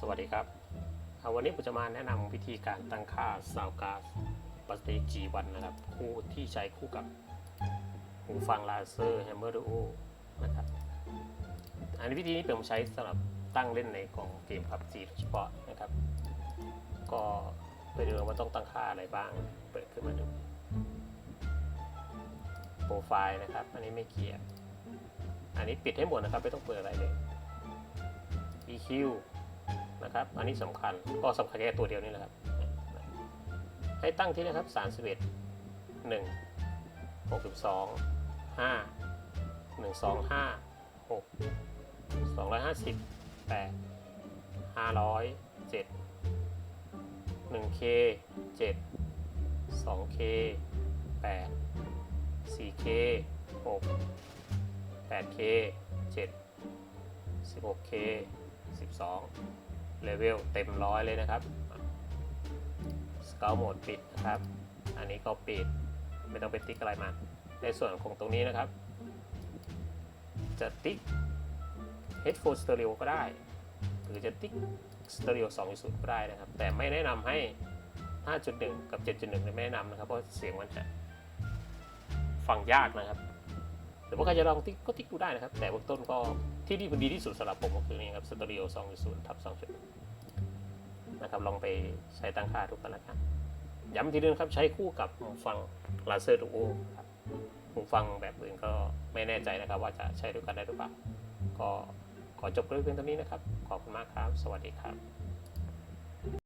สวัสดีครับวันนี้ผมจะมาแนะนำวิธีการตั้งค่าซาวการ์ดบัสเตจีวันนะครับ คู่ที่ใช้คู่กับหูฟังลาเซอร์แฮมเมอร์ดูโอนะครับอันนี้วิธีนี้ผมใช้สำหรับตั้งเล่นในกองเกมพับจีเฉพาะนะครับ ก็ไปดูว่าต้องตั้งค่าอะไรบ้าง เปิดขึ้นมาดูโปรไฟล์นะครับ อันนี้ไม่เกี่ยวอันนี้ปิดให้หมดนะครับ ไม่ต้องเปิดอะไรเลย EQ นะครับ อันนี้สำคัญก็สำคัญแค่ตัวเดียวนี่แหละครับ ให้ตั้งที่นะครับ31 1 62 5 1 2 5 6 250 8 500 7 1K 7 2K 8 4K 6 8K 7 16K 12เเลเวลเต็มร้อยเลยนะครับสเกลโหมดปิดนะครับ อันนี้ก็ปิดไม่ต้องไปติ๊กอะไรมาในส่วนของตรงนี้นะครับ จะติ๊ก headphone stereo ก็ได้ หรือจะติ๊ก stereo 2.0 ก็ได้นะครับ แต่ไม่แนะนำให้ 5.1 กับ 7.1 ไม่แนะนำนะครับ เพราะเสียงมันจะฟังยากนะครับ หรือว่าใครจะลองติ๊กก็ติ๊กดูได้นะครับ แต่เบื้องต้นก็ที่ดีดีที่สุดสำหรับผมก็คือนี่ครับสตูดิโอ2.0ทับ2.1นะครับลองไปใช้ตั้งค่าทุกกันนะครับย้ำทีนึงครับใช้คู่กับหูฟังลาเซอร์ดูโอครับหูฟังแบบอื่นก็ไม่แน่ใจนะครับ ว่าจะใช้ด้วยกันได้หรือเปล่าก็ขอจบคลิปเพียงเท่านี้นะครับ ขอบคุณมากครับ สวัสดีครับ